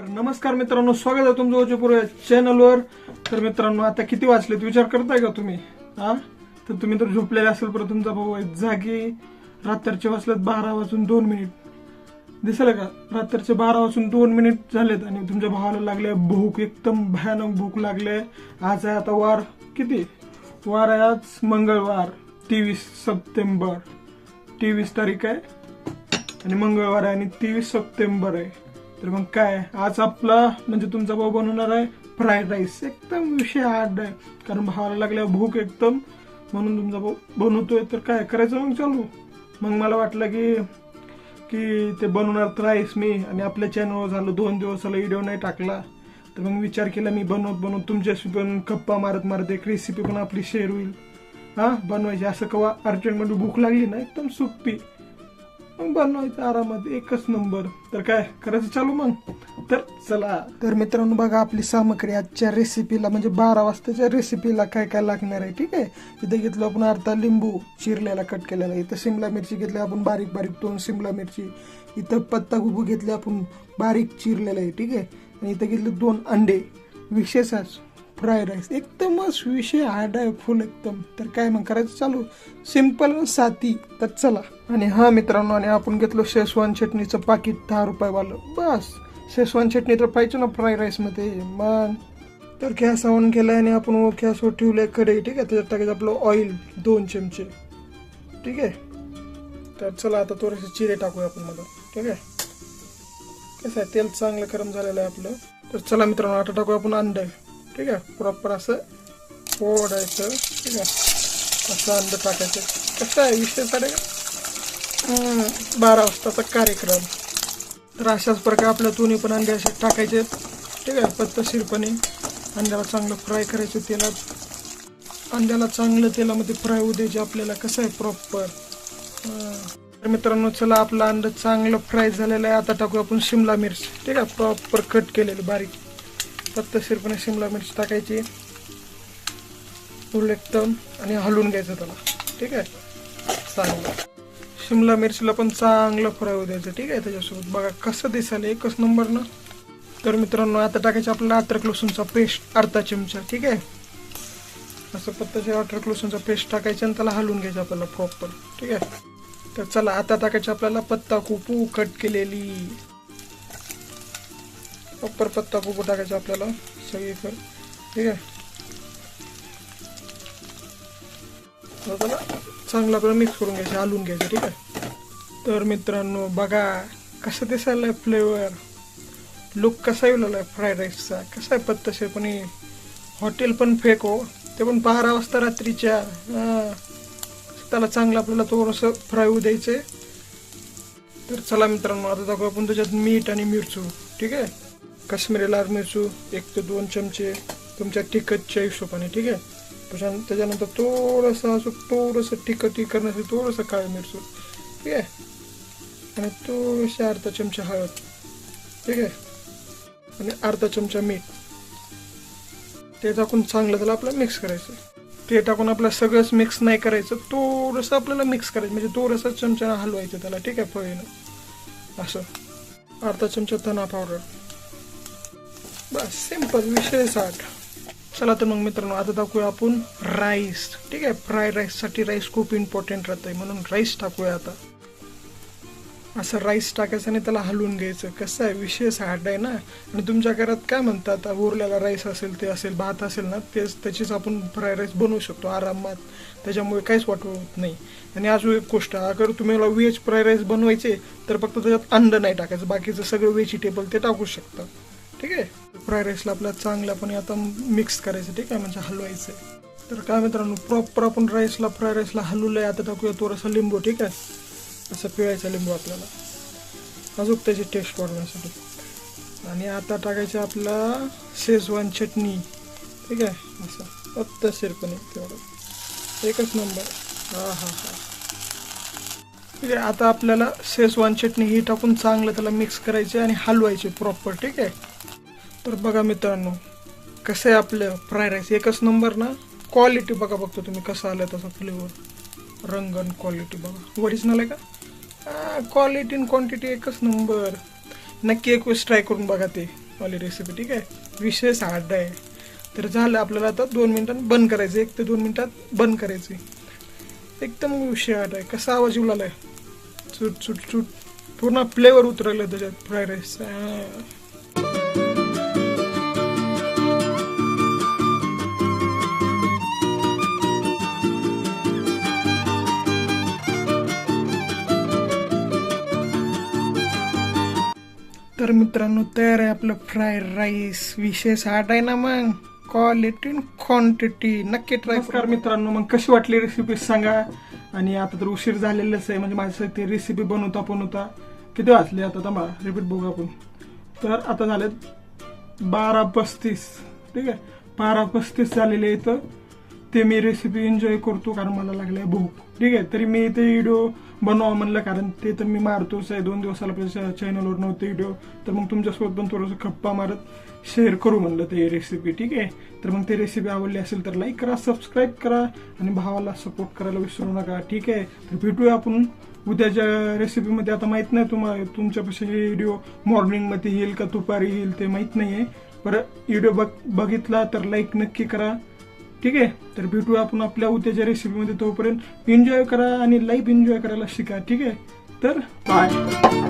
तर नमस्कार मित्रांनो स्वागत आहे तुमचं ओचेपूर या चॅनलवर तर मित्रांनो आता किती वाचलेत विचार करताय का तुम्ही? हा? तर तुम्ही तर झोपलेले असेल परत तुमचा भाऊ आहे. जागी रात्रीचे वाचलेत बारा वाजून दोन मिनिट. दिसलं का? रात्रीचे बारा वाजून दोन मिनिट झालेत आणि तुमच्या भावाला लागले भूक एकदम भयानक भूक लागले. आज आहे आता वार किती? वार आहे आज मंगळवार तेवीस सप्टेंबर. तेवीस तारीख आहे आणि मंगळवार आहे आणि तेवीस सप्टेंबर आहे. तर मग काय? आज आपला म्हणजे तुमचा भाऊ बनवणार आहे फ्राईड राईस एकदम विषय हार्ड आहे. कारण भावाला लागल्या भूक एकदम. म्हणून तुमचा भाऊ बनवतोय. तर काय करायचं मग? चालू. मग मला वाटलं की की ते बनवणार तर आहेस मी. आणि आपल्या चॅनलवर झालं दोन दिवस झालं व्हिडिओ नाही टाकला. तर मग विचार केला मी बनवत बनवत तुमच्याशी पण गप्पा मारत मारत एक रेसिपी पण आपली शेअर होईल. हां? बनवायची. असं कवा अर्जंटमध्ये भूक लागली ना एकदम सोपी. मग बनवायचं आरामात एकच नंबर. तर काय करायचं चालू मग? तर चला. तर मित्रांनो बघा आपली सामग्री आजच्या रेसिपीला म्हणजे बारा वाजताच्या रेसिपीला काय काय लागणार आहे ठीक आहे? इथे घेतलं आपण अर्धा लिंबू चिरलेला कट केलेला इथं शिमला मिरची घेतली आपण बारीक बारीक दोन शिमला मिरची. इथं पत्ता गुबू घेतले आपण बारीक चिरलेलं आहे ठीक आहे? आणि इथं घेतले दोन अंडे. विशेषच. फ्राईड राईस एकदमच विषय हार्ड आहे फुल एकदम. तर काय मग करायचं? चालू. सिंपल साती तर चला. आणि हा मित्रांनो आणि आपण घेतलं शेसवान चटणीचं पाकिट दहा रुपयावालं. बस. शेसवान चटणी तर पाहिजे ना फ्राईड राईसमध्ये मग तर गॅस ऑन केलाय आणि आपण गॅसवर ठेवलंय कढई. ठीक आहे? त्याच्यात टाकायचं आपलं ऑइल दोन चमचे. ठीक आहे? तर चला आता थोडेसे चिरे टाकूया आपण मला ठीक आहे? कसं आहे? तेल चांगलं गरम झालेलं आहे आपलं. तर चला मित्रांनो आता टाकूया आपण अंडे. ठीक आहे. प्रॉपर असं फोडायचं ठीक आहे. असं अंड टाकायचं. कसं आहे विषय साडे बारा वाजताचा कार्यक्रम. तर अशाच प्रकारे आपल्या दोन्ही पण अंडे असे टाकायचे. ठीक आहे. पद्धतशीरपणे अंड्याला चांगलं फ्राय करायचं तेलात. अंड्याला चांगलं तेलामध्ये फ्राय होऊ द्यायचे. आपल्याला कसं आहे प्रॉपर तर मित्रांनो चला आपलं अंड चांगलं फ्राय झालेलं आहे. आता टाकू आपण शिमला मिर्च. ठीक आहे. प्रॉपर कट केलेली बारीक. पत्तशीरपणे शिमला मिरची टाकायची. फुल एकदम आणि हलवून घ्यायचं त्याला. ठीक आहे? चांगलं. शिमला मिरचीला पण चांगलं फ्राय द्यायचं. ठीक आहे त्याच्यासोबत. बघा कसं दिसायला एकच नंबर ना तर मित्रांनो आता टाकायचं आपल्याला अद्रक लसूणचा पेस्ट अर्धा चमचा. ठीक आहे? असं पत्ताचे अद्रक लसूणचा पेस्ट टाकायचं आणि त्याला हलवून घ्यायचं आपल्याला प्रॉपर ठीक आहे? तर चला आता टाकायचं आपल्याला पत्ता खूप कट केलेली. प्रॉपर पत्ता कोको टाकायचा आपल्याला सगळीकडे. ठीक आहे? त्याला चांगलं आपल्याला मिक्स करून घ्यायचं आलून घ्यायचं ठीक आहे? तर मित्रांनो बघा कसं दिसायला फ्लेवर लुक कसा येऊ आहे फ्राईड राईसचा कसा आहे पत्ताशेरपणे हॉटेल पण फेक हो. ते पण बारा वाजता रात्रीच्या. त्याला चांगलं आपल्याला थोडंसं फ्राय होऊ द्यायचं तर चला मित्रांनो आता दाखवू आपण त्याच्यात मीठ आणि मिरचू. ठीक आहे? काश्मीरी लाल मिरचू एक ते दोन चमचे तुमच्या तिखटच्या हिशोबाने ठीक आहे? त्याच्या त्याच्यानंतर थोडंसं असं थोडंसं तिखट करण्यासाठी थोडंसं काळ मिरचू ठीक आहे? आणि थोडीशी अर्धा चमचा हळद ठीक आहे? आणि अर्धा चमचा मीठ. ते टाकून चांगलं त्याला आपल्याला मिक्स करायचं. ते टाकून आपल्याला सगळंच मिक्स नाही करायचं थोडंसं आपल्याला मिक्स करायचं म्हणजे थोडंसं चमचा हलवायचं त्याला ठीक आहे फळीनं. असं. अर्धा चमचा धना पावडर बस सिंपल विषय साठ चला तर मग मित्रांनो आता टाकूया आपण राईस ठीक आहे? फ्राय राईससाठी राईस खूप इम्पॉर्टंट राहत आहे म्हणून राईस टाकूया आता. असं राईस टाकायचं आणि त्याला हलवून घ्यायचं. कसं आहे? विशेष हार्ड आहे ना? आणि तुमच्या घरात काय म्हणतात? उरलेला राईस असेल ते असेल भात असेल ना तेच त्याचीच आपण फ्राय राईस बनवू शकतो. आरामात. त्याच्यामुळे काहीच वाटवत नाही. आणि अजून एक गोष्ट अगर तुम्हाला व्हेज फ्राय राईस बनवायचे तर फक्त त्याच्यात अंड नाही टाकायचं. बाकीचं सगळं व्हेजिटेबल ते टाकू शकता. ठीक आहे? फ्राय राईसला आपल्याला चांगल्यापणे आता मिक्स करायचं ठीक आहे? म्हणजे हलवायचं. तर काय मित्रांनो प्रॉपर आपण राईसला फ्राय राईसला हलवलं आहे आता टाकूया थोडासा लिंबू ठीक आहे? असं पिळायचा लिंबू आपल्याला. अजून त्याची टेस्ट वाढवण्यासाठी. आणि आता टाकायचं आपला शेजवान चटणी ठीक आहे? असं पत्तशीरपणे तेवढं. एकच नंबर हा हा हा. ठीक आहे आता आपल्याला शेजवान चटणी ही टाकून चांगलं त्याला मिक्स करायचे आणि हलवायचे प्रॉपर ठीक आहे? तर बघा मित्रांनो कसं आहे आपलं फ्राय राईस एकच नंबर ना क्वालिटी बघा बघतो तुम्ही कसं आलं तसं फ्लेवर रंग आणि क्वालिटी बघा. ओरिजिनल आहे का? क्वालिटी आणि क्वांटिटी एकच नंबर नक्की एक वेळेस ट्राय करून बघा ते वाली रेसिपी ठीक आहे? विशेष हार्ड आहे. तर झालं आपल्याला आता दोन मिनिटात बंद करायचं. एक ते दोन मिनिटात बंद करायचे. एकदम विषय हार्ड आहे. कसा आवाज येऊ आहे चुट चुट चुट. पूर्ण फ्लेवर उतरलं त्याच्यात फ्राय राईस तर मित्रांनो तयार आहे आपलं फ्राईड राईस विशेष. हार्ड आहे ना मग क्वालिटी क्वांटिटी नक्की ट्राय नमस्कार मित्रांनो मग कशी वाटली रेसिपी सांगा. आणि आता तर उशीर झालेलंच आहे म्हणजे माझ्यासाठी रेसिपी बनवता बनवता किती वाजले आता? थांबा रिपीट बघू आपण. तर आता झालेत बारा पस्तीस. ठीक आहे? बारा पस्तीस झालेले इथं. ते मी रेसिपी एन्जॉय करतो कारण मला लागलाय भूक. ठीक आहे? तरी मी ते व्हिडिओ बनवा म्हणलं कारण ते तर मी मारतोच आहे दोन दिवसाला आपल्या चॅनलवर नव्हते व्हिडिओ तर मग तुमच्यासोबत पण थोडंसं खप्पा मारत शेअर करू म्हणलं ते रेसिपी ठीक आहे? तर मग ते रेसिपी आवडली असेल तर लाईक करा सबस्क्राईब करा आणि भावाला सपोर्ट करायला विसरू नका ठीक आहे? तर भेटूया आपण उद्याच्या रेसिपीमध्ये आता माहीत नाही तुम्हाला तुमच्यापाशी हे व्हिडिओ मॉर्निंगमध्ये येईल का दुपारी येईल ते माहीत नाही आहे बरं व्हिडिओ बघ बघितला तर लाईक नक्की करा. ठीक आहे? तर भेटूया आपण आपल्या उद्याच्या रेसिपीमध्ये तोपर्यंत. एन्जॉय करा आणि लाईफ एन्जॉय करायला शिका ठीक आहे? तर बाय